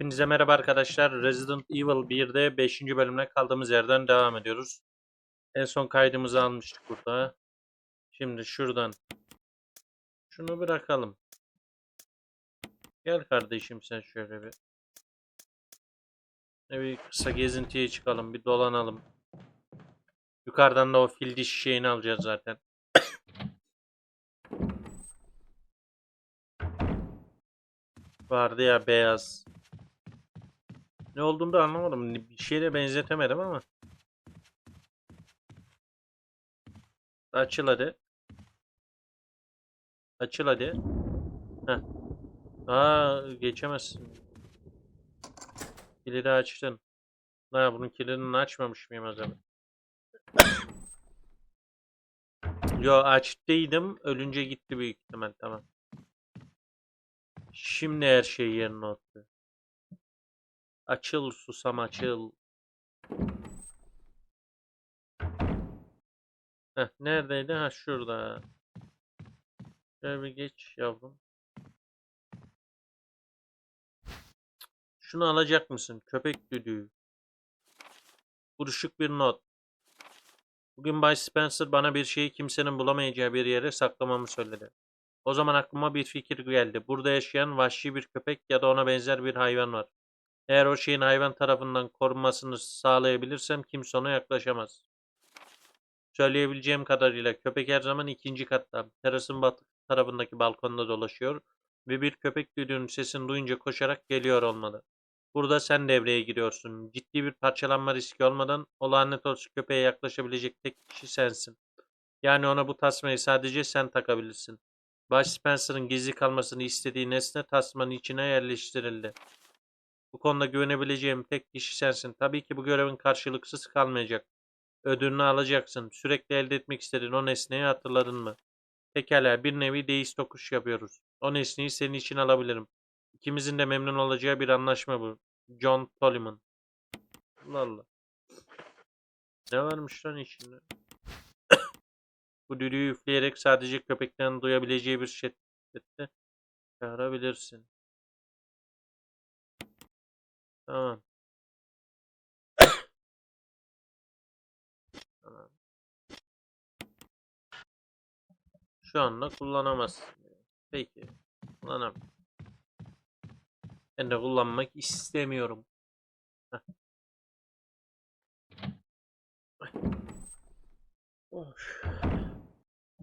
Hepinize merhaba arkadaşlar. Resident Evil 1'de 5. bölümüne kaldığımız yerden devam ediyoruz. En son kaydımızı almıştık burada. Şimdi şuradan şunu bırakalım. Gel kardeşim sen şöyle bir. Bir kısa gezintiye çıkalım, bir dolanalım. Yukarıdan da o fil dişi şeyini alacağız zaten. Vardı ya beyaz. Ne olduğunu da anlamadım. Bir şeye benzetemedim ama. Açıl hadi. Açıl hadi. Heh. Aa geçemezsin. Kilidi açtın. Ha bunun kilidini açmamış mıyım acaba? Yo açtıydım. Ölünce gitti büyük ihtimal. Tamam. Şimdi her şey yerine oturdu. Açıl susam açıl. Heh, neredeydi? Ha şurada. Şöyle bir geç yavrum. Şunu alacak mısın? Köpek düdüğü. Buruşuk bir not. Bugün Bay Spencer bana bir şeyi kimsenin bulamayacağı bir yere saklamamı söyledi. O zaman aklıma bir fikir geldi. Burada yaşayan vahşi bir köpek ya da ona benzer bir hayvan var. Eğer o şeyin hayvan tarafından korunmasını sağlayabilirsem kimse ona yaklaşamaz. Söyleyebileceğim kadarıyla köpek her zaman ikinci katta, terasın batı tarafındaki balkonda dolaşıyor ve bir köpek düdüğünün sesini duyunca koşarak geliyor olmalı. Burada sen devreye giriyorsun. Ciddi bir parçalanma riski olmadan o lanet olsun köpeğe yaklaşabilecek tek kişi sensin. Yani ona bu tasmayı sadece sen takabilirsin. Baş Spencer'ın gizli kalmasını istediği nesne tasmanın içine yerleştirildi. Bu konuda güvenebileceğim tek kişi sensin. Tabii ki bu görevin karşılıksız kalmayacak. Ödülünü alacaksın. Sürekli elde etmek istediğin o nesneyi hatırladın mı? Pekala bir nevi deist tokuş yapıyoruz. O nesneyi senin için alabilirim. İkimizin de memnun olacağı bir anlaşma bu. John Tolliman. Allah Allah. Ne varmış lan içinde? bu düdüğü üfleyerek sadece köpeklerin duyabileceği bir şiddette çağırabilirsin. Tamam. Tamam. Şu anda kullanamazsın. Peki. Kullanam. Ben de kullanmak istemiyorum. Heh.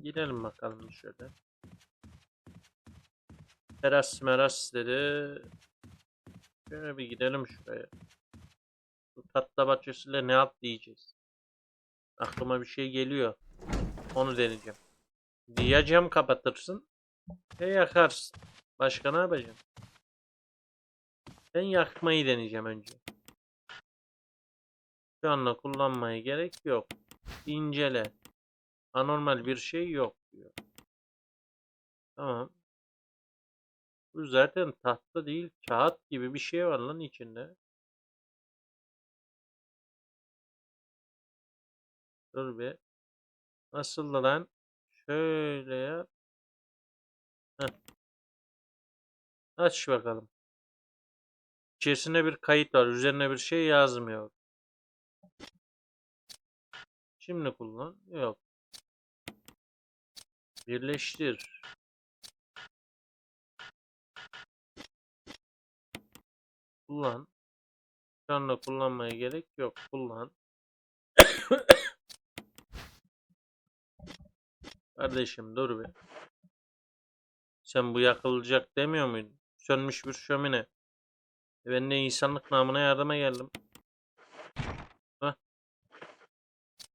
Gidelim bakalım şöyle. Teras meras dedi. Şöyle bir gidelim şuraya. Bu tatlı bahçesiyle ne yap diyeceğiz. Aklıma bir şey geliyor. Onu deneyeceğim. Ya cam kapatırsın ya yakarsın. Başka ne yapacağım? Ben yakmayı deneyeceğim önce. Şu anda kullanmaya gerek yok. İncele. Anormal bir şey yok diyor. Tamam. Bu zaten tahta değil, kağıt gibi bir şey var lan içinde. Dur bir. Nasıl lan? Şöyle yap. Heh. Aç bakalım. İçerisinde bir kayıt var. Üzerine bir şey yazmıyor. Şimdi kullan. Yok. Birleştir. Kullan. Şu anda kullanmaya gerek yok. Kullan. Kardeşim dur bir. Sen bu yakılacak demiyor muydun? Sönmüş bir şömine. E ben de insanlık namına yardıma geldim. Hah.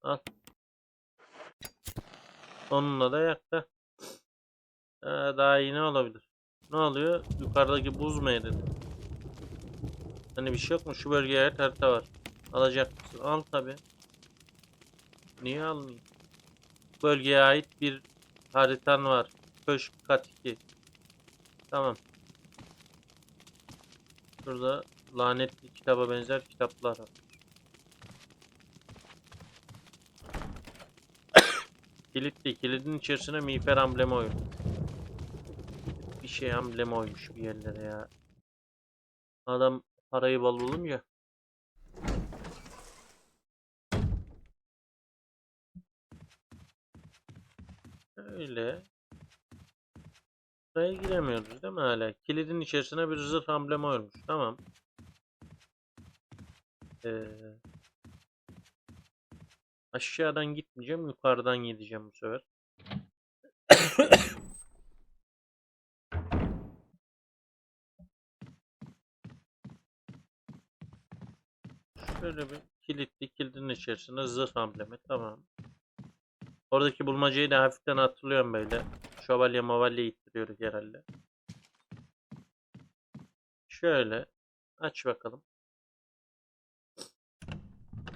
Al. Onunla da yaktı. Ee, daha iyi ne olabilir? Ne oluyor? Yukarıdaki buz mu eridi? Hani bir şey yok mu? Şu bölgeye ait harita var. Alacak mısın? Al tabi. Niye almayayım? Bölgeye ait bir haritan var. Köşk kat 2. Tamam. Şurada lanetli kitaba benzer kitaplar var. Kilitli. Kilidin içerisine miğfer amblemi oymuş. Bir şey amblemi oymuş bir yerlere ya. Adam Parayı bol bulunca. Öyle. Buraya giremiyoruz değil mi hala? Kilidin içerisine bir zırh amblemi olmuş. Tamam. Ee, aşağıdan gitmeyeceğim. Yukarıdan gideceğim bu sefer. Şöyle bir kilitli kilidin içerisine zırh amblemi. Tamam. Oradaki bulmacayı da hafiften hatırlıyorum böyle. Şövalye mavalye ittiriyoruz herhalde. Şöyle. Aç bakalım.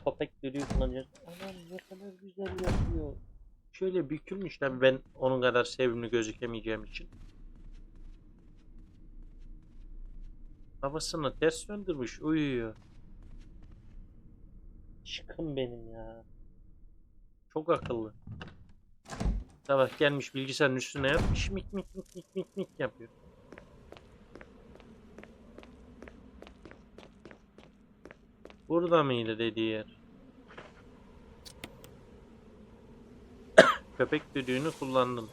Köpek deliği kullanacağız. Anam ne kadar güzel yapıyor. Şöyle bükülmüş ben onun kadar sevimli gözükemeyeceğim için. Havasını ters döndürmüş uyuyor. Çıkın benim ya. Çok akıllı. Sabah gelmiş bilgisayarın üstüne yatmış mik mik mik mik mik mik yapıyor. Burada mıydı dediği yer? Köpek düdüğünü kullandın.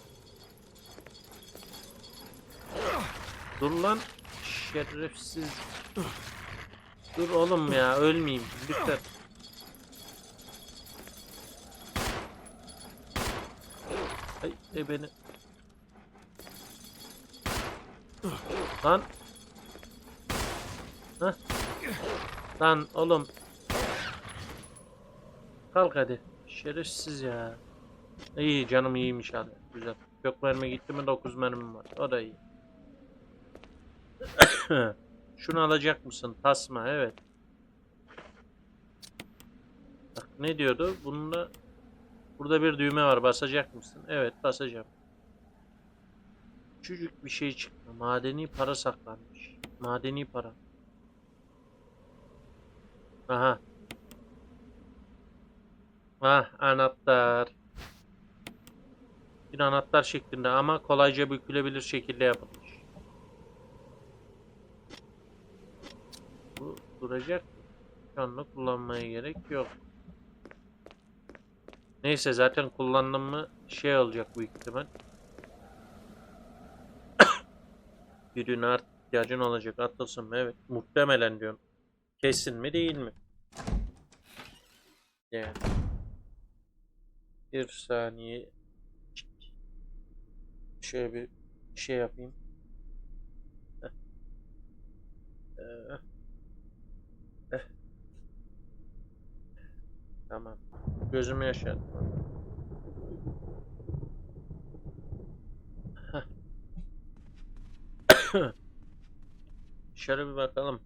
Dur lan. Şerefsiz. Dur oğlum ya ölmeyeyim. Lütfen. Ay e beni. Lan. Hah. Lan oğlum. Kalk hadi. Şerefsiz ya. İyi canım iyiymiş hadi. Güzel. Çok mermi gitti mi 9 mermim var. O da iyi. Şunu alacak mısın? Tasma evet. Bak ne diyordu? Bunda burada bir düğme var. Basacak mısın? Evet basacağım. Küçücük bir şey çıktı. Madeni para saklanmış. Madeni para. Aha. Ah anahtar. Bir anahtar şeklinde ama kolayca bükülebilir şekilde yapılmış. Bu duracak. Şu anda kullanmaya gerek yok. Neyse zaten kullandım mı şey olacak büyük ihtimal. Birine artık ihtiyacın olacak. Atılsın mı? Evet. Muhtemelen diyorum. Kesin mi değil mi? Yani. Bir saniye. Şöyle bir şey yapayım. Heh. Ee, heh. Tamam. Gözümü yaşardım. Dışarı bir bakalım.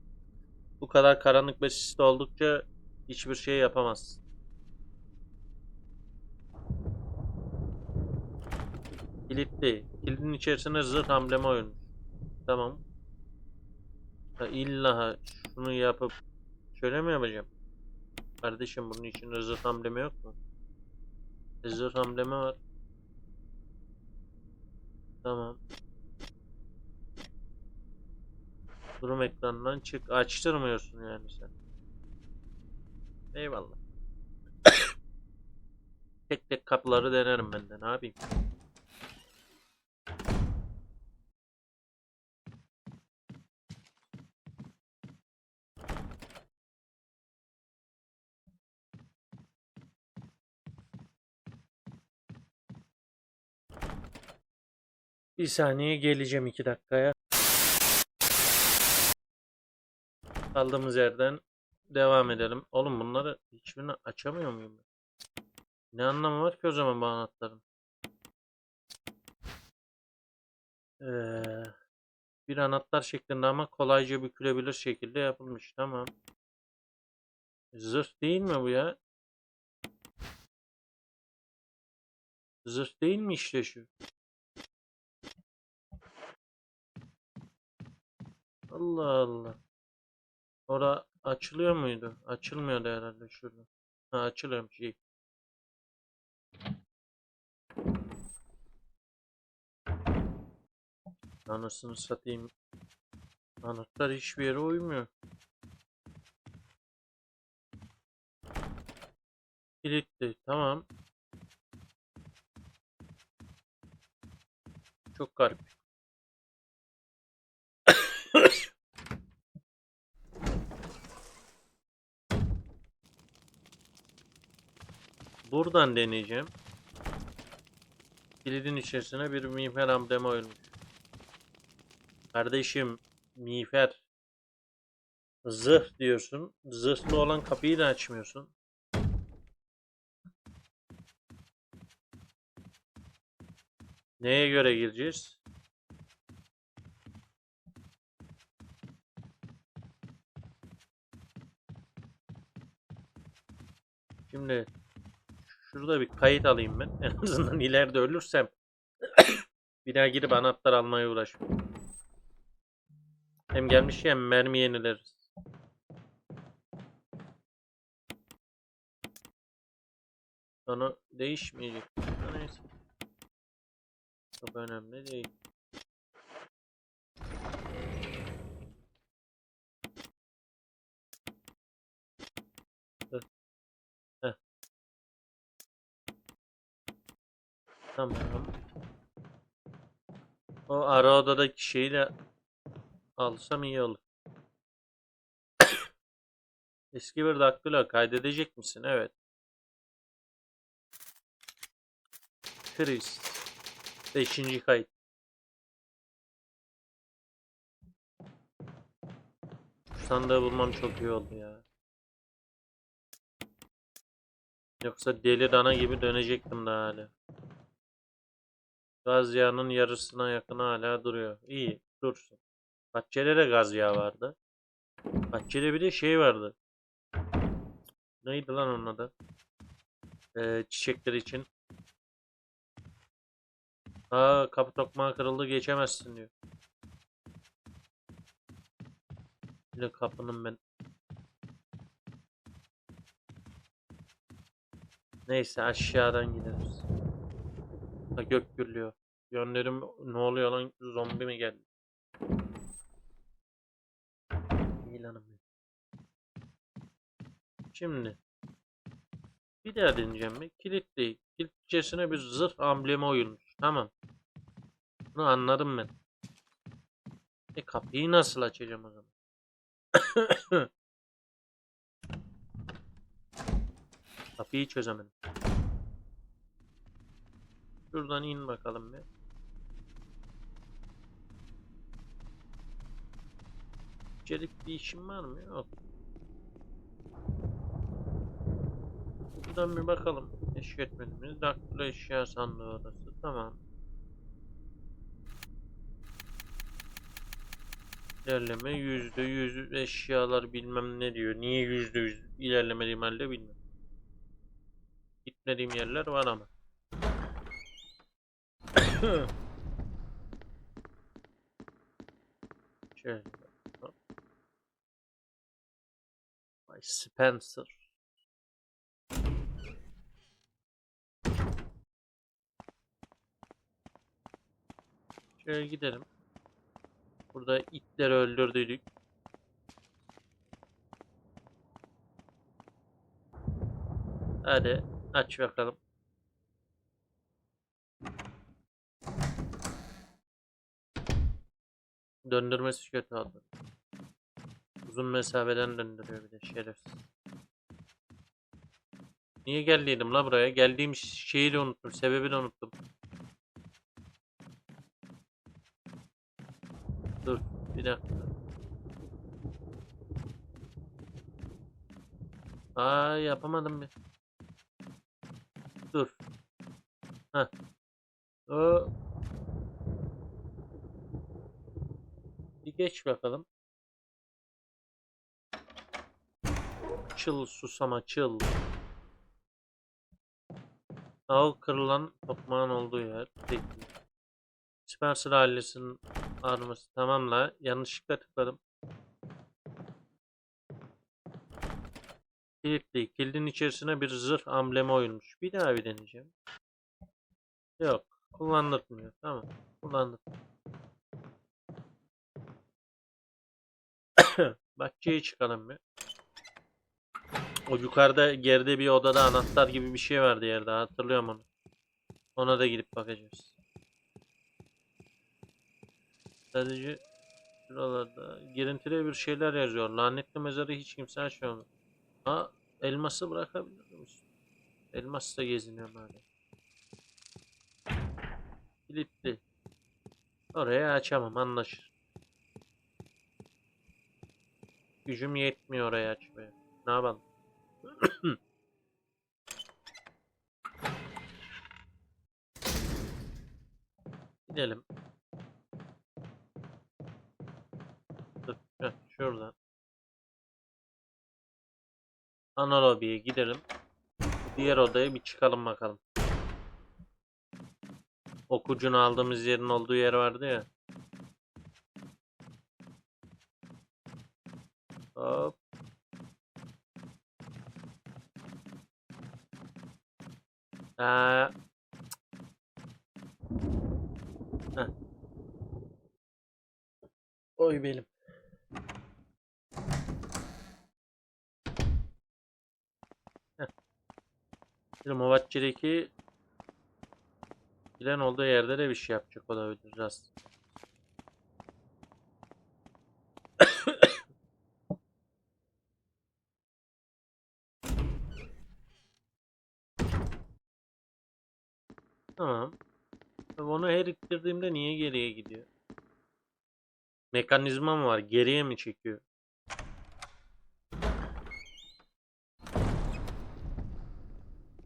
Bu kadar karanlık ve sisli oldukça hiçbir şey yapamazsın. Kilitli. Kilidin içerisine zırh amblemi oymuş. Tamam. Ha, illa şunu yapıp şöyle mi yapacağım? Kardeşim bunun içinde zırh amblemi yok mu? E, zırh amblemi var. Tamam. Durum ekranından çık. Açtırmıyorsun yani sen. Eyvallah. tek tek kapıları denerim ben de. Ne? Bir saniye geleceğim iki dakikaya. Kaldığımız yerden devam edelim. Oğlum bunları hiçbirini açamıyor muyum? Ne anlamı var ki o zaman bu anahtarın? Ee, bir anahtar şeklinde ama kolayca bükülebilir şekilde yapılmış. Tamam. Zırh değil mi bu ya? Zırh değil mi işte şu? Allah Allah. Ora açılıyor muydu? Açılmıyordu herhalde şurada. Ha açılıyormuş iyi. Anasını satayım. Anahtar hiçbir yere uymuyor. Kilitli. Tamam. Çok garip. Buradan deneyeceğim. Kilidin içerisine bir miğfer amblemi oyulmuş. Kardeşim miğfer zırh diyorsun. Zırhlı olan kapıyı da açmıyorsun. Neye göre gireceğiz? Şimdi şurada bir kayıt alayım ben. En azından ileride ölürsem bir daha girip anahtar almaya uğraşmam. Hem gelmişken mermi yenileriz. Sonra değişmeyecek. Neyse. Çok önemli değil. Tamam. O ara odadaki şeyi de alsam iyi olur. Eski bir daktilo kaydedecek misin? Evet. Chris. Beşinci kayıt. Sandığı bulmam çok iyi oldu ya. Yoksa deli dana gibi dönecektim daha hala. Gaz yağının yarısına yakın hala duruyor. İyi dursun. Bahçede de gaz yağı vardı. Bahçede bir de şey vardı. Neydi lan onun adı? Ee, çiçekler için. Aa kapı tokmağı kırıldı geçemezsin diyor. Bir de kapının ben. Neyse aşağıdan gideriz. Ha gök gürlüyor. Yönlerim ne oluyor lan zombi mi geldi? Benim. Şimdi bir daha deneyeceğim mi? Kilit değil. Kilit içerisine bir zırh amblemi oyulmuş. Tamam. Bunu anladım ben. E kapıyı nasıl açacağım o zaman? Kapıyı çözemedim. Şuradan in bakalım bir. İçerik bir işim var mı? Yok. Buradan bir bakalım. Eşik etmediğimiz daktilo eşya sandığı orası. Tamam. İlerleme yüzde yüz eşyalar bilmem ne diyor. Niye yüzde yüz ilerlemediğim halde bilmem. Gitmediğim yerler var ama. Şöyle. Vay Spencer. Şöyle gidelim. Burada itleri öldürdük. Hadi aç bakalım. Döndürmesi kötü oldu. Uzun mesafeden döndürüyor bir de şerefsiz. Niye geldiydim la buraya? Geldiğim şeyi de unuttum. Sebebi de unuttum. Dur bir dakika. Aa yapamadım bir. Dur. Heh. O. geç bakalım. Çıl susama çıl. Av kırılan tokmağın olduğu yer. Peki. Spencer ailesinin arması tamamla. Yanlışlıkla tıkladım. Kilitli. Kilidin içerisine bir zırh amblemi oyulmuş. Bir daha bir deneyeceğim. Yok. Kullandırmıyor. Tamam. Kullandır. Bahçeye çıkalım bir. O yukarıda geride bir odada anahtar gibi bir şey vardı yerde hatırlıyorum onu. Ona da gidip bakacağız. Sadece şuralarda girintili bir şeyler yazıyor. Lanetli mezarı hiç kimse açmıyor. Ha elması bırakabilir miyiz? Elmas da geziniyor böyle. Kilitli. Oraya açamam anlaşır. Gücüm yetmiyor oraya açmaya. Ne yapalım? Gidelim. Heh, şuradan. Ana lobiye gidelim. Diğer odaya bir çıkalım bakalım. Okucunu aldığımız yerin olduğu yer vardı ya. Hop. Heh. Oy benim. Şimdi Muvatçı'daki bilen olduğu yerde de bir şey yapacak olabiliriz. Tamam. Onu her ittirdiğimde niye geriye gidiyor? Mekanizma mı var? Geriye mi çekiyor?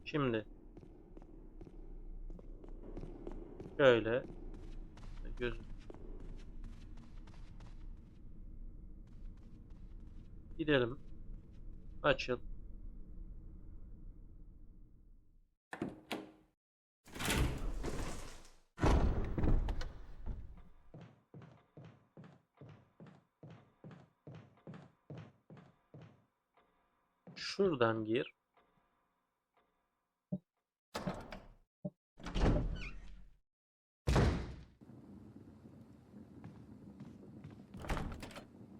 Şimdi. Şöyle. Göz. Gidelim. Açıl. Şuradan gir.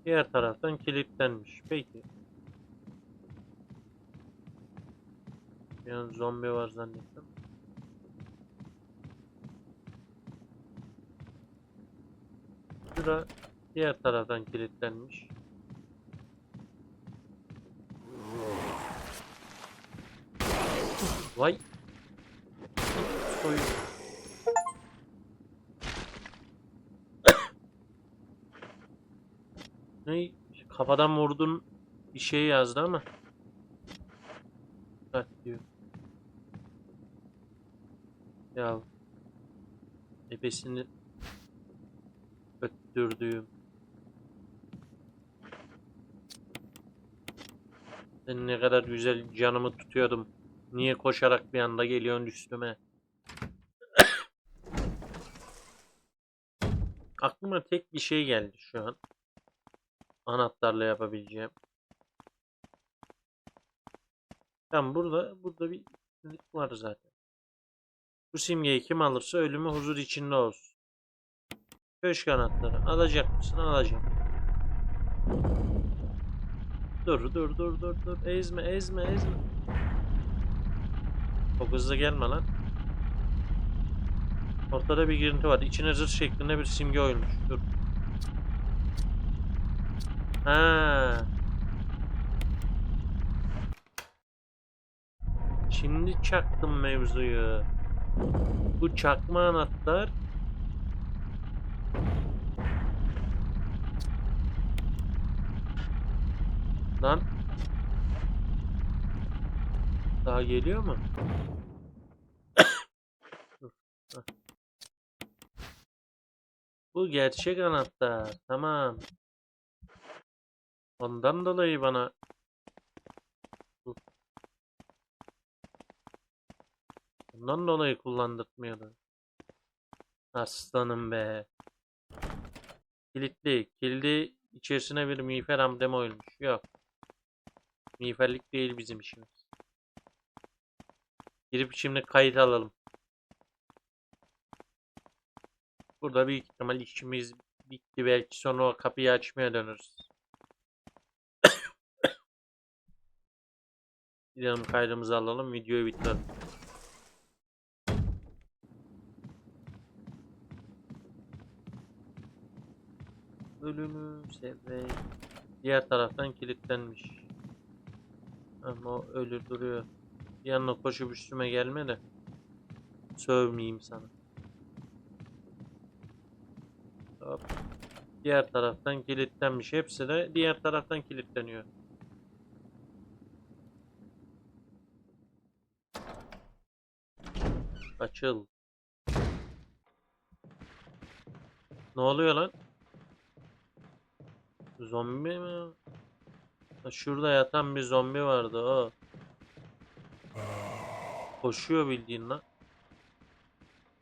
Diğer taraftan kilitlenmiş. Peki. Bir an zombi var zannettim. Şura diğer taraftan kilitlenmiş. Vay. Soy. ne? Kafadan vurdun bir şey yazdı ama. Bak diyor. Ya. Ebesini öttürdüğüm. Ben ne kadar güzel canımı tutuyordum. Niye koşarak bir anda geliyorsun üstüme? Aklıma tek bir şey geldi şu an. Anahtarla yapabileceğim. Tamam burada burada bir ikilik var zaten. Bu simgeyi kim alırsa ölümü huzur içinde olsun. Köşk anahtarı. Alacak mısın? Alacağım. Dur dur dur dur dur. Ezme ezme ezme. Çok hızlı gelme lan. Ortada bir girinti var. İçine zırh şeklinde bir simge oyulmuş. Dur. Ha. Şimdi çaktım mevzuyu. Bu çakma anahtar Lan daha geliyor mu? Bu gerçek anahtar. Tamam. Ondan dolayı bana. Ondan dolayı kullandırtmıyordu. Aslanım be. Kilitli. Kilidi içerisine bir miğfer amblemi oyulmuş. Yok. Miğferlik değil bizim işimiz. Girip şimdi kayıt alalım. Burada büyük ihtimal işimiz bitti. Belki sonra o kapıyı açmaya döneriz. Gidelim kaydımızı alalım. Videoyu bitirelim. Ölümü sevey. Diğer taraftan kilitlenmiş. Ama o ölü duruyor. Yanına koşup üstüme gelme de. Sövmeyeyim sana. Hop. Diğer taraftan kilitlenmiş. Hepsi de diğer taraftan kilitleniyor. Açıl. Ne oluyor lan? Zombi mi? Şurada yatan bir zombi vardı o. Koşuyor bildiğin lan.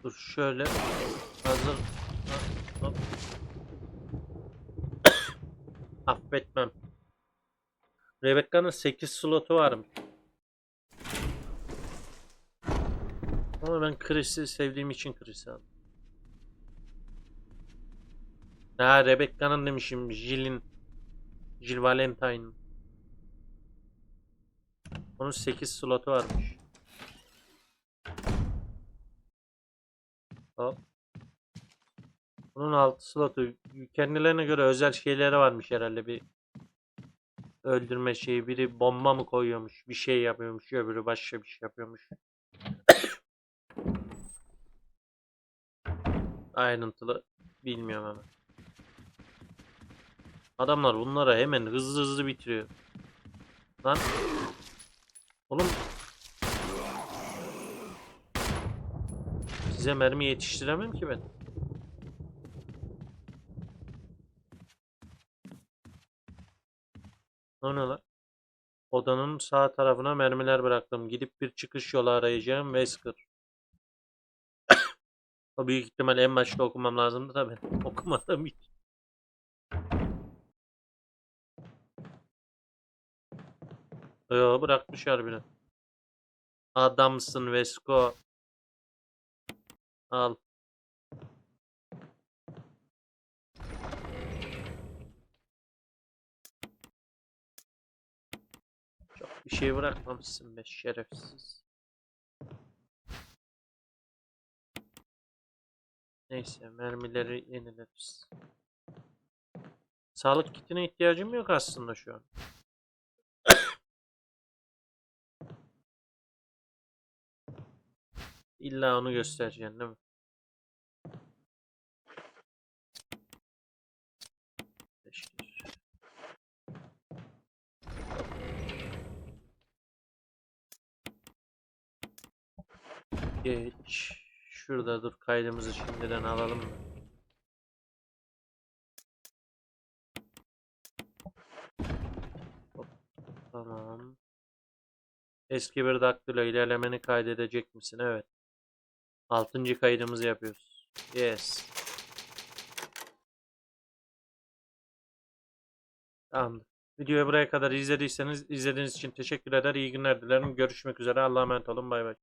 Dur şöyle. Hazır. Ha. Affetmem. Rebecca'nın 8 slotu varmış. Ama ben Chris'i sevdiğim için Chris'i aldım. Ha Rebecca'nın demişim. Jill'in. Jill Valentine'ın. Onun 8 slotu varmış. Hop. Bunun 6 slotu. Kendilerine göre özel şeyleri varmış herhalde bir öldürme şeyi. Biri bomba mı koyuyormuş, bir şey yapıyormuş, öbürü başka bir şey yapıyormuş. Ayrıntılı bilmiyorum ama. Adamlar bunlara hemen hızlı hızlı bitiriyor. Lan. Oğlum. Size mermi yetiştiremem ki ben. O ne lan? Odanın sağ tarafına mermiler bıraktım. Gidip bir çıkış yolu arayacağım. Wesker. o büyük ihtimal en başta okumam lazımdı da okumadım hiç. Yo bırakmış harbiden. Adamsın Vesko. Al. Çok bir şey bırakmamışsın be şerefsiz. Neyse mermileri yenileriz. Sağlık kitine ihtiyacım yok aslında şu an. İlla onu göstereceksin değil mi? Geç. Şurada dur kaydımızı şimdiden alalım mı? Hop, Tamam. Eski bir daktilo ilerlemeni kaydedecek misin? Evet. Altıncı kaydımızı yapıyoruz. Yes. Tamamdır. Videoyu buraya kadar izlediyseniz izlediğiniz için teşekkür eder. İyi günler dilerim. Görüşmek üzere. Allah'a emanet olun. Bay bay.